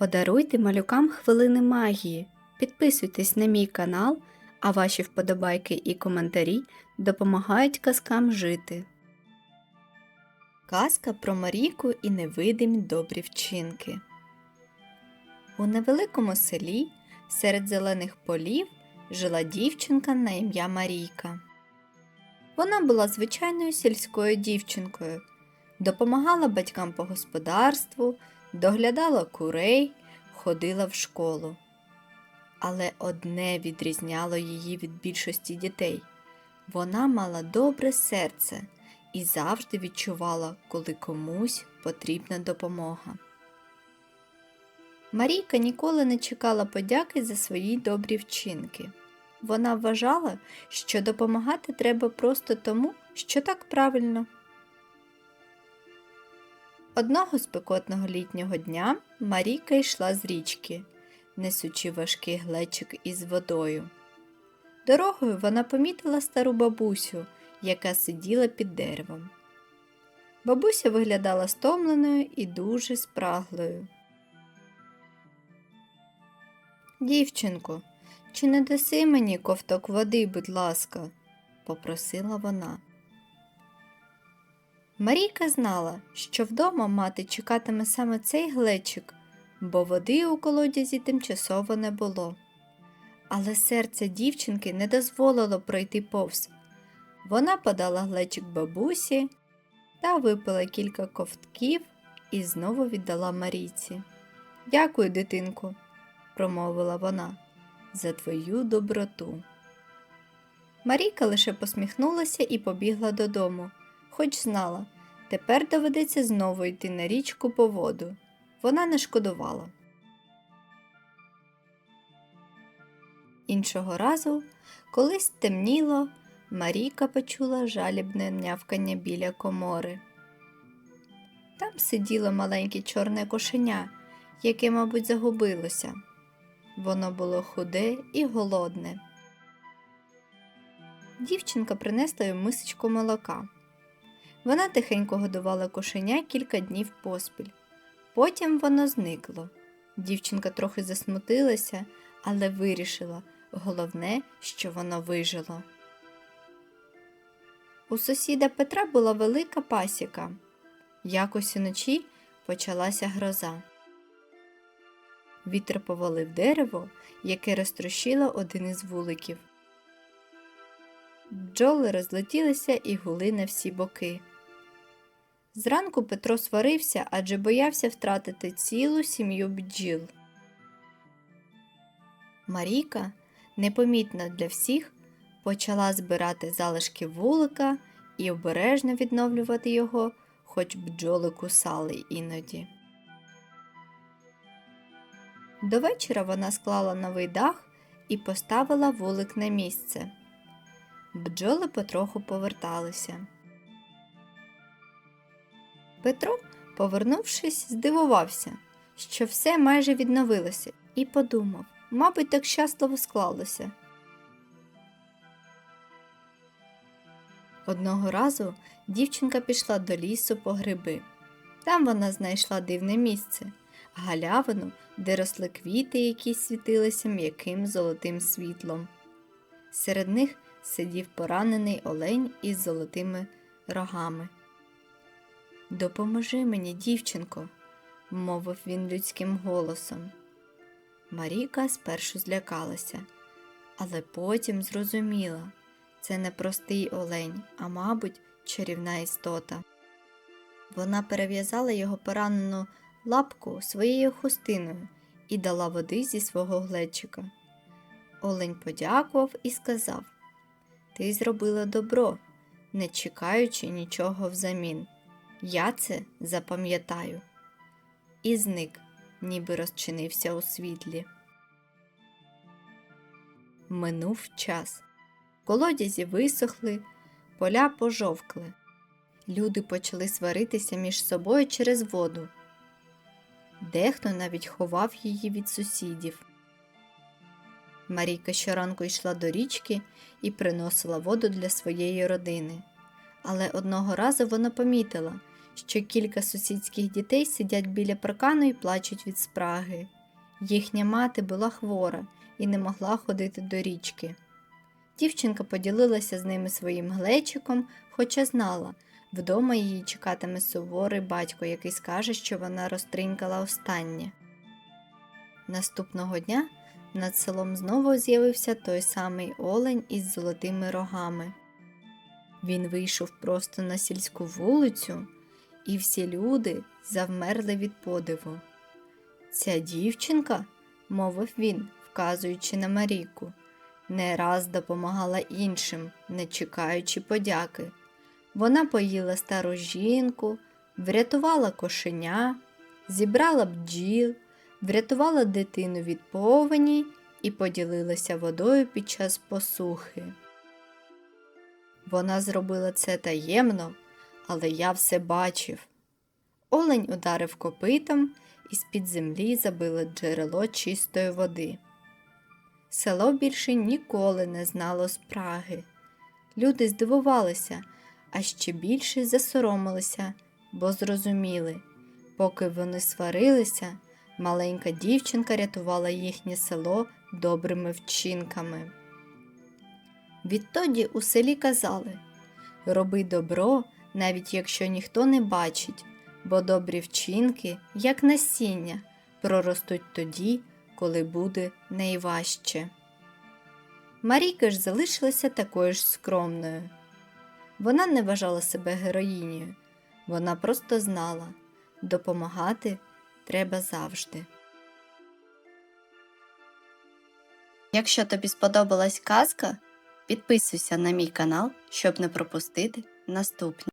Подаруйте малюкам хвилини магії, підписуйтесь на мій канал, а ваші вподобайки і коментарі допомагають казкам жити. Казка про Марійку і невидимі добрі вчинки. У невеликому селі серед зелених полів жила дівчинка на ім'я Марійка. Вона була звичайною сільською дівчинкою, допомагала батькам по господарству, доглядала курей, ходила в школу. Але одне відрізняло її від більшості дітей вона мала добре серце і завжди відчувала, коли комусь потрібна допомога. Марійка ніколи не чекала подяки за свої добрі вчинки. Вона вважала, що допомагати треба просто тому, що так правильно. Одного спекотного літнього дня Марійка йшла з річки, несучи важкий глечик із водою. Дорогою вона помітила стару бабусю, яка сиділа під деревом. Бабуся виглядала стомленою і дуже спраглою. Дівчинко, чи не даси мені ковток води, будь ласка, попросила вона. Марійка знала, що вдома мати чекатиме саме цей глечик, бо води у колодязі тимчасово не було. Але серце дівчинки не дозволило пройти повз. Вона подала глечик бабусі та випила кілька ковтків і знову віддала Марійці. Дякую, дитинку, промовила вона, за твою доброту. Марійка лише посміхнулася і побігла додому, хоч знала, тепер доведеться знову йти на річку по воду. Вона не шкодувала. Іншого разу, коли стемніло, Марійка почула жалібне м'явкання біля комори. Там сиділо маленьке чорне кошеня, яке, мабуть, загубилося. Воно було худе і голодне. Дівчинка принесла йому мисочку молока. Вона тихенько годувала кошеня кілька днів поспіль. Потім воно зникло. Дівчинка трохи засмутилася, але вирішила головне, що воно вижило. У сусіда Петра була велика пасіка. Якось уночі почалася гроза. Вітер повалив дерево, яке розтрощило один із вуликів. Бджоли розлетілися і гули на всі боки. Зранку Петро сварився, адже боявся втратити цілу сім'ю бджіл. Марійка, непомітно для всіх, почала збирати залишки вулика і обережно відновлювати його, хоч бджоли кусали іноді. До вечора вона склала новий дах і поставила вулик на місце. Бджоли потроху поверталися. Петро, повернувшись, здивувався, що все майже відновилося, і подумав, мабуть, так щасливо склалося. Одного разу дівчинка пішла до лісу по гриби. Там вона знайшла дивне місце галявину, де росли квіти, які світилися м'яким золотим світлом. Серед них сидів поранений олень із золотими рогами. Допоможи мені, дівчинко, мовив він людським голосом. Маріка спершу злякалася, але потім зрозуміла це не простий олень, а, мабуть, чарівна істота. Вона перев'язала його поранену лапку своєю хустиною і дала води зі свого глечика. Олень подякував і сказав Ти зробила добро, не чекаючи нічого взамін. Я це запам'ятаю. І зник, ніби розчинився у світлі. Минув час. Колодязі висохли, поля пожовкли. Люди почали сваритися між собою через воду. Дехто навіть ховав її від сусідів. Марійка щоранку йшла до річки і приносила воду для своєї родини. Але одного разу вона помітила, що кілька сусідських дітей сидять біля паркану і плачуть від спраги. Їхня мати була хвора і не могла ходити до річки. Дівчинка поділилася з ними своїм глечиком, хоча знала, вдома її чекатиме суворий батько, який скаже, що вона розтринькала останнє. Наступного дня над селом знову з'явився той самий олень із золотими рогами. Він вийшов просто на сільську вулицю, і всі люди завмерли від подиву. Ця дівчинка, мовив він, вказуючи на Марійку, не раз допомагала іншим, не чекаючи подяки. Вона поїла стару жінку, врятувала кошеня, зібрала бджіл, врятувала дитину від повені і поділилася водою під час посухи. Вона зробила це таємно, але я все бачив. Олень ударив копитом і з-під землі забило джерело чистої води. Село більше ніколи не знало спраги. Люди здивувалися, а ще більше засоромилися, бо зрозуміли, поки вони сварилися, маленька дівчинка рятувала їхнє село добрими вчинками. Відтоді у селі казали роби добро, навіть якщо ніхто не бачить, бо добрі вчинки, як насіння, проростуть тоді, коли буде найважче. Марійка ж залишилася такою ж скромною. Вона не вважала себе героїнею, вона просто знала допомагати треба завжди. Якщо тобі сподобалась казка, підписуйся на мій канал, щоб не пропустити наступні.